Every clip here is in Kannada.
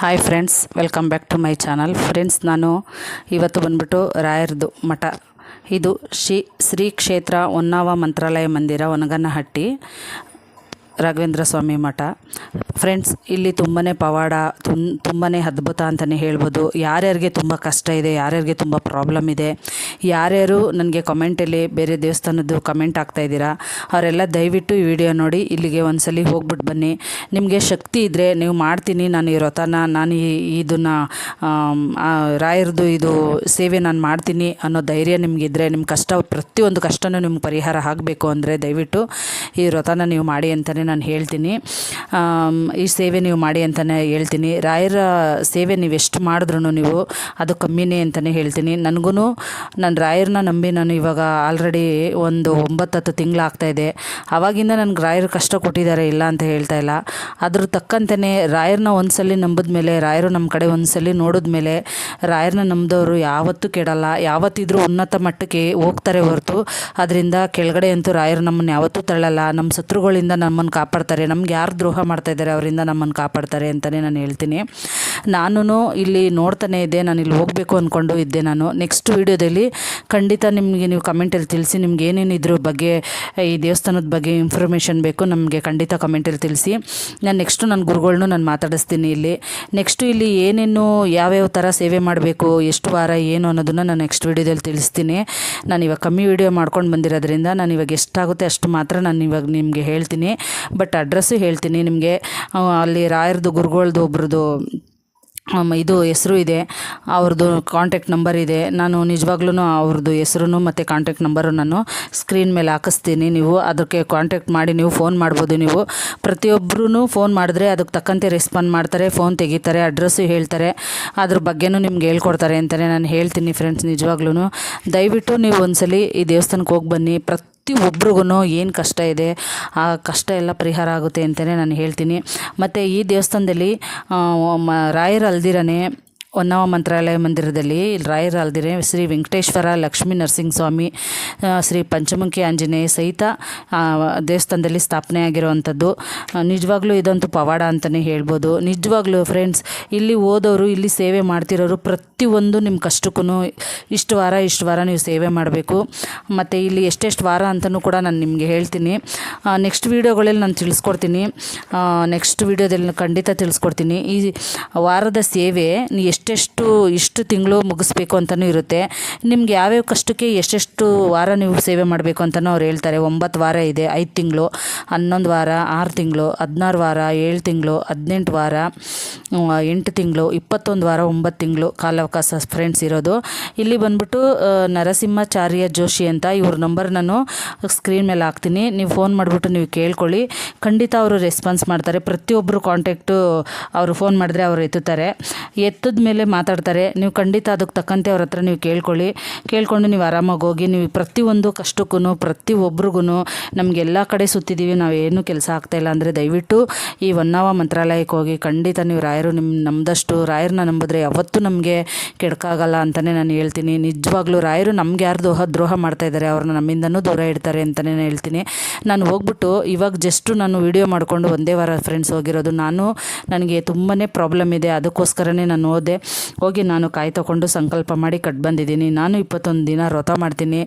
Hi friends welcome back to my channel friends ನಾನು ಇವತ್ತು ಬಂದ್ಬಿಟ್ಟು ರಾಯರ್ದು ಮಠ. ಇದು ಶ್ರೀ ಶ್ರೀ ಕ್ಷೇತ್ರ ಹೊನ್ನಾವ ಮಂತ್ರಾಲಯ ಮಂದಿರ, ಒನಗನಹಟ್ಟಿ, ರಾಘವೇಂದ್ರ ಸ್ವಾಮಿ ಮಠ. ಫ್ರೆಂಡ್ಸ್ ಇಲ್ಲಿ ತುಂಬಾ ಪವಾಡ, ತುಂ ತುಂಬಾ ಅದ್ಭುತ ಅಂತಲೇ ಹೇಳ್ಬೋದು. ಯಾರ್ಯಾರಿಗೆ ತುಂಬ ಕಷ್ಟ ಇದೆ, ಯಾರ್ಯಾರಿಗೆ ತುಂಬ ಪ್ರಾಬ್ಲಮ್ ಇದೆ, ಯಾರ್ಯಾರು ನನಗೆ ಕಮೆಂಟಲ್ಲಿ ಬೇರೆ ದೇವಸ್ಥಾನದ್ದು ಕಮೆಂಟ್ ಆಗ್ತಾಯಿದ್ದೀರಾ ಅವರೆಲ್ಲ ದಯವಿಟ್ಟು ಈ ವಿಡಿಯೋ ನೋಡಿ, ಇಲ್ಲಿಗೆ ಒಂದ್ಸಲಿ ಹೋಗ್ಬಿಟ್ಟು ಬನ್ನಿ. ನಿಮಗೆ ಶಕ್ತಿ ಇದ್ದರೆ ನೀವು ಮಾಡ್ತೀನಿ, ನಾನು ಈ ವ್ರತನ ನಾನು ಈ, ಇದನ್ನು ರಾಯರದು ಇದು ಸೇವೆ ನಾನು ಮಾಡ್ತೀನಿ ಅನ್ನೋ ಧೈರ್ಯ ನಿಮಗಿದ್ರೆ ನಿಮ್ಮ ಕಷ್ಟ, ಪ್ರತಿಯೊಂದು ಕಷ್ಟನೂ ನಿಮ್ಗೆ ಪರಿಹಾರ ಆಗಬೇಕು ಅಂದರೆ ದಯವಿಟ್ಟು ಈ ವ್ರತನ ನೀವು ಮಾಡಿ ಅಂತಲೇ ನಾನು ಹೇಳ್ತೀನಿ. ಈ ಸೇವೆ ನೀವು ಮಾಡಿ ಅಂತಲೇ ಹೇಳ್ತೀನಿ. ರಾಯರ ಸೇವೆ ನೀವು ಎಷ್ಟು ಮಾಡಿದ್ರು ನೀವು ಅದು ಕಮ್ಮಿನೇ ಅಂತಲೇ ಹೇಳ್ತೀನಿ. ನನಗೂ ನಾನು ರಾಯರನ್ನ ನಂಬಿ ನಾನು ಇವಾಗ ಆಲ್ರೆಡಿ ಒಂದು ಒಂಬತ್ತು ಹತ್ತು ತಿಂಗಳು ಆಗ್ತಾಯಿದೆ ಆವಾಗಿಂದ ನನಗೆ ರಾಯರು ಕಷ್ಟ ಕೊಟ್ಟಿದ್ದಾರೆ ಇಲ್ಲ ಅಂತ ಹೇಳ್ತಾ ಇಲ್ಲ. ಅದ್ರ ತಕ್ಕಂತೆಯೇ ರಾಯರನ್ನ ನಂಬಿದ ಮೇಲೆ ರಾಯರು ನಮ್ಮ ಕಡೆ ಒಂದಸಲಿ ನೋಡಿದ ಮೇಲೆ ರಾಯರನ್ನ ನಂಬಿದವರು ಯಾವತ್ತೂ ಕೆಡಲ್ಲ. ಯಾವತ್ತಿದ್ರೂ ಉನ್ನತ ಮಟ್ಟಕ್ಕೆ ಹೋಗ್ತಾರೆ ಹೊರತು, ಅದರಿಂದ ಕೆಳಗಡೆ ಅಂತೂ ರಾಯರು ನಮ್ಮನ್ನು ಯಾವತ್ತೂ ತಳ್ಳಲ್ಲ. ನಮ್ಮ ಶತ್ರುಗಳಿಂದ ನಮ್ಮನ್ನು ಕಾಪಾಡ್ತಾರೆ. ನಮ್ಗೆ ಯಾರು ದ್ರೋಹ ಮಾಡ್ತಾ ಇದ್ದಾರೆ ಅವರಿಂದ ನಮ್ಮನ್ನು ಕಾಪಾಡ್ತಾರೆ ಅಂತಲೇ ನಾನು ಹೇಳ್ತೀನಿ. ನಾನು ಇಲ್ಲಿ ನೋಡ್ತಾನೆ ಇದ್ದೆ, ನಾನು ಇಲ್ಲಿ ಹೋಗಬೇಕು ಅಂದ್ಕೊಂಡು ಇದ್ದೆ ನಾನು. ನೆಕ್ಸ್ಟ್ ವೀಡಿಯೋದಲ್ಲಿ ಖಂಡಿತ ನಿಮಗೆ ನೀವು ಕಮೆಂಟಲ್ಲಿ ತಿಳಿಸಿ, ನಿಮ್ಗೆ ಏನೇನು ಇದ್ರ ಬಗ್ಗೆ, ಈ ದೇವಸ್ಥಾನದ ಬಗ್ಗೆ ಇನ್ಫಾರ್ಮೇಷನ್ ಬೇಕು, ನಮಗೆ ಖಂಡಿತ ಕಮೆಂಟಲ್ಲಿ ತಿಳಿಸಿ. ನಾನು ನೆಕ್ಸ್ಟು ನನ್ನ ಗುರುಗಳ್ನು ನಾನು ಮಾತಾಡಿಸ್ತೀನಿ ಇಲ್ಲಿ. ನೆಕ್ಸ್ಟು ಇಲ್ಲಿ ಏನೇನು, ಯಾವ್ಯಾವ ಥರ ಸೇವೆ ಮಾಡಬೇಕು, ಎಷ್ಟು ವಾರ, ಏನು ಅನ್ನೋದನ್ನು ನಾನು ನೆಕ್ಸ್ಟ್ ವೀಡಿಯೋದಲ್ಲಿ ತಿಳಿಸ್ತೀನಿ. ನಾನು ಇವಾಗ ಕಮ್ಮಿ ವೀಡಿಯೋ ಮಾಡ್ಕೊಂಡು ಬಂದಿರೋದ್ರಿಂದ ನಾನು ಇವಾಗ ಎಷ್ಟಾಗುತ್ತೆ ಅಷ್ಟು ಮಾತ್ರ ನಾನು ಇವಾಗ ನಿಮಗೆ ಹೇಳ್ತೀನಿ. ಬಟ್ ಅಡ್ರೆಸ್ಸು ಹೇಳ್ತೀನಿ ನಿಮಗೆ. ಅಲ್ಲಿ ರಾಯರದು, ಗುರುಗಳ್ದು ಒಬ್ರದ್ದು ಇದು ಹೆಸರು ಇದೆ, ಅವ್ರದ್ದು ಕಾಂಟ್ಯಾಕ್ಟ್ ನಂಬರ್ ಇದೆ. ನಾನು ನಿಜವಾಗ್ಲೂ ಅವ್ರದ್ದು ಹೆಸರು ಮತ್ತು ಕಾಂಟ್ಯಾಕ್ಟ್ ನಂಬರು ನಾನು ಸ್ಕ್ರೀನ್ ಮೇಲೆ ಹಾಕಿಸ್ತೀನಿ. ನೀವು ಅದಕ್ಕೆ ಕಾಂಟ್ಯಾಕ್ಟ್ ಮಾಡಿ, ನೀವು ಫೋನ್ ಮಾಡ್ಬೋದು. ನೀವು ಪ್ರತಿಯೊಬ್ಬರೂ ಫೋನ್ ಮಾಡಿದ್ರೆ ಅದಕ್ಕೆ ತಕ್ಕಂತೆ ರೆಸ್ಪಾಂಡ್ ಮಾಡ್ತಾರೆ ಫೋನ್ ತೆಗಿತಾರೆ ಅಡ್ರೆಸ್ಸು ಹೇಳ್ತಾರೆ. ಅದ್ರ ಬಗ್ಗೆನೂ ನಿಮ್ಗೆ ಹೇಳ್ಕೊಡ್ತಾರೆ ಅಂತಲೇ ನಾನು ಹೇಳ್ತೀನಿ ಫ್ರೆಂಡ್ಸ್ ನಿಜವಾಗ್ಲೂ ದಯವಿಟ್ಟು ನೀವು ಒಂದ್ಸಲಿ ಈ ದೇವಸ್ಥಾನಕ್ಕೆ ಹೋಗಿ ಬನ್ನಿ. ಪ್ರತಿ ಪ್ರತಿಯೊಬ್ರಿಗೂ ಏನು ಕಷ್ಟ ಇದೆ, ಆ ಕಷ್ಟ ಎಲ್ಲ ಪರಿಹಾರ ಆಗುತ್ತೆ ಅಂತಲೇ ನಾನು ಹೇಳ್ತೀನಿ. ಮತ್ತು ಈ ದೇವಸ್ಥಾನದಲ್ಲಿ ರಾಯರ ಅಲ್ದಿರನೇ ಹೊನ್ನಾವ ಮಂತ್ರಾಲಯ ಮಂದಿರದಲ್ಲಿ ರಾಯರ ಅಲ್ದಿರೆ ಶ್ರೀ ವೆಂಕಟೇಶ್ವರ ಲಕ್ಷ್ಮೀ ನರಸಿಂಹ ಸ್ವಾಮಿ ಶ್ರೀ ಪಂಚಮುಖಿ ಆಂಜನೇಯ ಸಹಿತ ದೇವಸ್ಥಾನದಲ್ಲಿ ಸ್ಥಾಪನೆ ಆಗಿರುವಂಥದ್ದು ನಿಜವಾಗ್ಲೂ ಇದಂತೂ ಪವಾಡ ಅಂತಲೇ ಹೇಳ್ಬೋದು. ನಿಜವಾಗ್ಲೂ ಫ್ರೆಂಡ್ಸ್ ಇಲ್ಲಿ ಓದೋರು, ಇಲ್ಲಿ ಸೇವೆ ಮಾಡ್ತಿರೋರು ಪ್ರತಿಯೊಂದು ನಿಮ್ಮ ಕಷ್ಟಕ್ಕೂ ಇಷ್ಟು ವಾರ ಇಷ್ಟು ವಾರ ನೀವು ಸೇವೆ ಮಾಡಬೇಕು. ಮತ್ತು ಇಲ್ಲಿ ಎಷ್ಟೆಷ್ಟು ವಾರ ಅಂತಲೂ ಕೂಡ ನಾನು ನಿಮಗೆ ಹೇಳ್ತೀನಿ. ನೆಕ್ಸ್ಟ್ ವೀಡಿಯೋಗಳಲ್ಲಿ ನಾನು ತಿಳಿಸ್ಕೊಡ್ತೀನಿ. ನೆಕ್ಸ್ಟ್ ವೀಡಿಯೋದಲ್ಲಿ ಖಂಡಿತ ತಿಳಿಸ್ಕೊಡ್ತೀನಿ. ಈ ವಾರದ ಸೇವೆ ನೀ ಎಷ್ಟೆಷ್ಟು, ಇಷ್ಟು ತಿಂಗಳು ಮುಗಿಸ್ಬೇಕು ಅಂತಲೂ ಇರುತ್ತೆ. ನಿಮ್ಗೆ ಯಾವ್ಯಾವ ಕಷ್ಟಕ್ಕೆ ಎಷ್ಟೆಷ್ಟು ವಾರ ನೀವು ಸೇವೆ ಮಾಡಬೇಕು ಅಂತಲೂ ಅವ್ರು ಹೇಳ್ತಾರೆ. ಒಂಬತ್ತು ವಾರ ಇದೆ, ಐದು ತಿಂಗಳು, ಹನ್ನೊಂದು ವಾರ, ಆರು ತಿಂಗಳು, ಹದಿನಾರು ವಾರ, ಏಳು ತಿಂಗಳು, ಹದಿನೆಂಟು ವಾರ ಎಂಟು ತಿಂಗಳು, ಇಪ್ಪತ್ತೊಂದು ವಾರ, ಒಂಬತ್ತು ತಿಂಗಳು ಕಾಲಾವಕಾಶ ಫ್ರೆಂಡ್ಸ್ ಇರೋದು. ಇಲ್ಲಿ ಬಂದ್ಬಿಟ್ಟು ನರಸಿಂಹಾಚಾರ್ಯ ಜೋಶಿ ಅಂತ ಇವ್ರ ನಂಬರ್ ನಾನು ಸ್ಕ್ರೀನ್ ಮೇಲೆ ಹಾಕ್ತೀನಿ. ನೀವು ಫೋನ್ ಮಾಡಿಬಿಟ್ಟು ನೀವು ಕೇಳ್ಕೊಳ್ಳಿ. ಖಂಡಿತ ಅವರು ರೆಸ್ಪಾನ್ಸ್ ಮಾಡ್ತಾರೆ. ಪ್ರತಿಯೊಬ್ಬರು ಕಾಂಟ್ಯಾಕ್ಟು ಅವರು ಫೋನ್ ಮಾಡಿದ್ರೆ ಅವರು ಎತ್ತುತ್ತಾರೆ. ಎತ್ತದ ಮೇಲೆ ಮಾತಾಡ್ತಾರೆ. ನೀವು ಖಂಡಿತ ಅದಕ್ಕೆ ತಕ್ಕಂತೆ ಅವ್ರ ಹತ್ರ ನೀವು ಕೇಳ್ಕೊಳ್ಳಿ. ಕೇಳ್ಕೊಂಡು ನೀವು ಆರಾಮಾಗಿ ಹೋಗಿ, ನೀವು ಪ್ರತಿಯೊಂದು ಕಷ್ಟಕ್ಕೂ ಪ್ರತಿಯೊಬ್ರಿಗೂ ನಮ್ಗೆ ಎಲ್ಲ ಕಡೆ ಸುತ್ತಿದ್ದೀವಿ, ನಾವು ಏನೂ ಕೆಲಸ ಆಗ್ತಾಯಿಲ್ಲ ಅಂದರೆ ದಯವಿಟ್ಟು ಈ ಹೊನ್ನಾವ ಮಂತ್ರಾಲಯಕ್ಕೆ ಹೋಗಿ ಖಂಡಿತ ನೀವು ರಾಯರು ನಿಮ್ಮ ನಮ್ದಷ್ಟು ರಾಯರನ್ನ ನಂಬಿದ್ರೆ ಯಾವತ್ತೂ ನಮಗೆ ಕೆಡಕಾಗಲ್ಲ ಅಂತಲೇ ನಾನು ಹೇಳ್ತೀನಿ. ನಿಜವಾಗ್ಲೂ ರಾಯರು ನಮ್ಗೆ ಯಾರು ದ್ರೋಹ ದ್ರೋಹ ಮಾಡ್ತಾ ಇದ್ದಾರೆ, ಅವ್ರನ್ನ ನಮ್ಮಿಂದನೂ ದೂರ ಇಡ್ತಾರೆ ಅಂತಲೇ ಹೇಳ್ತೀನಿ. ನಾನು ಹೋಗ್ಬಿಟ್ಟು ಇವಾಗ ಜಸ್ಟು ನಾನು ವೀಡಿಯೋ ಮಾಡಿಕೊಂಡು ಒಂದೇ ವಾರ ಫ್ರೆಂಡ್ಸ್ ಹೋಗಿರೋದು. ನಾನು, ನನಗೆ ತುಂಬಾ ಪ್ರಾಬ್ಲಮ್ ಇದೆ. ಅದಕ್ಕೋಸ್ಕರನೇ ನಾನು ಹೋದೆ. ಹೋಗಿ ನಾನು ಕಾಯಿ ತಗೊಂಡು ಸಂಕಲ್ಪ ಮಾಡಿ ಕಟ್ ಬಂದಿದ್ದೀನಿ. ನಾನು ಇಪ್ಪತ್ತೊಂದು ದಿನ ವ್ರತ ಮಾಡ್ತೀನಿ.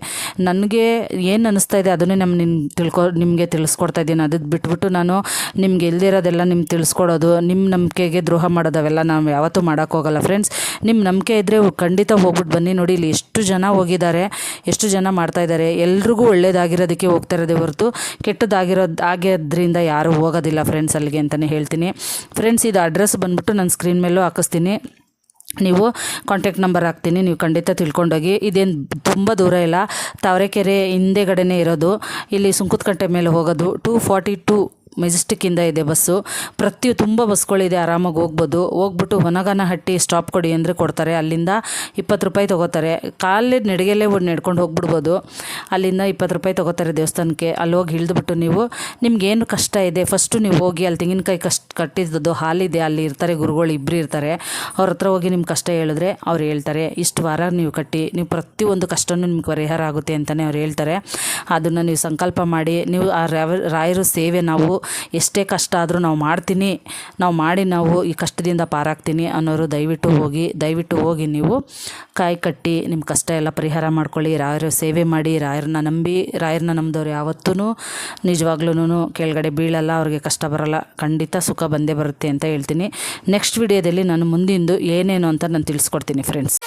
ನನಗೆ ಏನು ಅನ್ನಿಸ್ತಾ ಇದೆ ಅದನ್ನೇ ನಮ್ಮ ನಿಮ್ಮ ತಿಳ್ಕೊ, ನಿಮಗೆ ತಿಳಿಸ್ಕೊಡ್ತಾ ಇದ್ದೀನಿ. ಅದಕ್ಕೆ ಬಿಟ್ಬಿಟ್ಟು ನಾನು ನಿಮ್ಗೆ ಇಲ್ದಿರೋದೆಲ್ಲ ನಿಮ್ಗೆ ತಿಳಿಸ್ಕೊಡೋದು ನಿಮ್ಮ ನಂಬಿಕೆಗೆ ದ್ರೋಹ ಮಾಡೋದು ಅವೆಲ್ಲ ನಾವು ಯಾವತ್ತೂ ಮಾಡೋಕ್ಕೋಗಲ್ಲ ಫ್ರೆಂಡ್ಸ್ ನಿಮ್ಮ ನಂಬಿಕೆ ಇದ್ದರೆ ಖಂಡಿತ ಹೋಗ್ಬಿಟ್ಟು ಬನ್ನಿ ನೋಡಿ, ಇಲ್ಲಿ ಎಷ್ಟು ಜನ ಹೋಗಿದ್ದಾರೆ, ಎಷ್ಟು ಜನ ಮಾಡ್ತಾ ಇದ್ದಾರೆ. ಎಲ್ರಿಗೂ ಒಳ್ಳೇದಾಗಿರೋದಕ್ಕೆ ಹೋಗ್ತಾ ಇರೋದೇ ಹೊರತು ಕೆಟ್ಟದಾಗಿರೋದು ಆಗಿರೋದ್ರಿಂದ ಯಾರೂ ಹೋಗೋದಿಲ್ಲ ಫ್ರೆಂಡ್ಸ್ ಅಲ್ಲಿಗೆ ಅಂತಲೇ ಹೇಳ್ತೀನಿ. ಫ್ರೆಂಡ್ಸ್ ಇದು ಅಡ್ರೆಸ್ ಬಂದ್ಬಿಟ್ಟು ನಾನು ಸ್ಕ್ರೀನ್ ಮೇಲೂ ಹಾಕಿಸ್ತೀನಿ. ನೀವು ಕಾಂಟ್ಯಾಕ್ಟ್ ನಂಬರ್ ಹಾಕ್ತೀನಿ, ನೀವು ಖಂಡಿತ ತಿಳ್ಕೊಂಡೋಗಿ. ಇದೇನು ತುಂಬ ದೂರ ಇಲ್ಲ. ತಾವರೆಕೆರೆ ಹಿಂದೆಗಡೆನೇ ಇರೋದು. ಇಲ್ಲಿ ಸುಂಕುತ್ಕಟ್ಟೆ ಮೇಲೆ ಹೋಗೋದು. ಟೂ ಫಾರ್ಟಿ ಟೂ ಮೆಜೆಸ್ಟಿಕ್ಕಿಂದ ಇದೆ ಬಸ್ಸು. ಪ್ರತಿ ತುಂಬ ಬಸ್ಗಳಿದೆ, ಆರಾಮಾಗಿ ಹೋಗ್ಬೋದು. ಹೋಗ್ಬಿಟ್ಟು ಹೊನಗನಹಟ್ಟಿ ಸ್ಟಾಪ್ ಕೊಡಿ ಅಂದರೆ ಕೊಡ್ತಾರೆ. ಅಲ್ಲಿಂದ ಇಪ್ಪತ್ತು ರೂಪಾಯಿ ತೊಗೋತಾರೆ. ಕಾಲೇ ನಡಿಗೆಲ್ಲೇ ಒಂದು ನಡ್ಕೊಂಡು ಹೋಗ್ಬಿಡ್ಬೋದು. ಅಲ್ಲಿಂದ ಇಪ್ಪತ್ತು ರೂಪಾಯಿ ತೊಗೋತಾರೆ ದೇವಸ್ಥಾನಕ್ಕೆ. ಅಲ್ಲಿ ಹೋಗಿ ಇಳಿದ್ಬಿಟ್ಟು ನೀವು, ನಿಮ್ಗೇನು ಕಷ್ಟ ಇದೆ? ಫಸ್ಟು ನೀವು ಹೋಗಿ ಅಲ್ಲಿ ತೆಂಗಿನಕಾಯಿ ಕಷ್ಟ ಕಟ್ಟಿದ್ದು ಹಾಲಿದೆ ಅಲ್ಲಿ ಇರ್ತಾರೆ ಗುರುಗಳು ಇಬ್ಬರು ಇರ್ತಾರೆ. ಅವ್ರ ಹತ್ರ ಹೋಗಿ ನಿಮ್ಮ ಕಷ್ಟ ಹೇಳಿದ್ರೆ ಅವ್ರು ಹೇಳ್ತಾರೆ, ಇಷ್ಟು ವಾರ ನೀವು ಕಟ್ಟಿ, ನೀವು ಪ್ರತಿಯೊಂದು ಕಷ್ಟನೂ ನಿಮ್ಗೆ ಪರಿಹಾರ ಆಗುತ್ತೆ ಅಂತಲೇ ಅವ್ರು ಹೇಳ್ತಾರೆ. ಅದನ್ನು ನೀವು ಸಂಕಲ್ಪ ಮಾಡಿ, ನೀವು ಆ ರಾಯರ ಸೇವೆ ನಾವು ಎಷ್ಟೇ ಕಷ್ಟ ಆದರೂ ನಾವು ಮಾಡ್ತೀನಿ. ನಾವು ಮಾಡಿ ನಾವು ಈ ಕಷ್ಟದಿಂದ ಪಾರಾಗ್ತೀನಿ ಅನ್ನೋರು ದಯವಿಟ್ಟು ಹೋಗಿ ದಯವಿಟ್ಟು ಹೋಗಿ ನೀವು ಕಾಯಿ ಕಟ್ಟಿ ನಿಮ್ಮ ಕಷ್ಟ ಎಲ್ಲ ಪರಿಹಾರ ಮಾಡ್ಕೊಳ್ಳಿ. ರಾಯರ ಸೇವೆ ಮಾಡಿ, ರಾಯರನ್ನ ನಂಬಿ, ರಾಯರನ್ನ ನಂಬಿದವ್ರು ಯಾವತ್ತೂ ನಿಜವಾಗ್ಲೂ ಕೆಳಗಡೆ ಬೀಳಲ್ಲ, ಅವ್ರಿಗೆ ಕಷ್ಟ ಬರಲ್ಲ. ಖಂಡಿತ ಸುಖ ಬಂದೇ ಬರುತ್ತೆ ಅಂತ ಹೇಳ್ತೀನಿ. ನೆಕ್ಸ್ಟ್ ವಿಡಿಯೋದಲ್ಲಿ ನಾನು ಮುಂದಿಂದು ಏನೇನು ಅಂತ ನಾನು ತಿಳಿಸ್ಕೊಡ್ತೀನಿ ಫ್ರೆಂಡ್ಸ್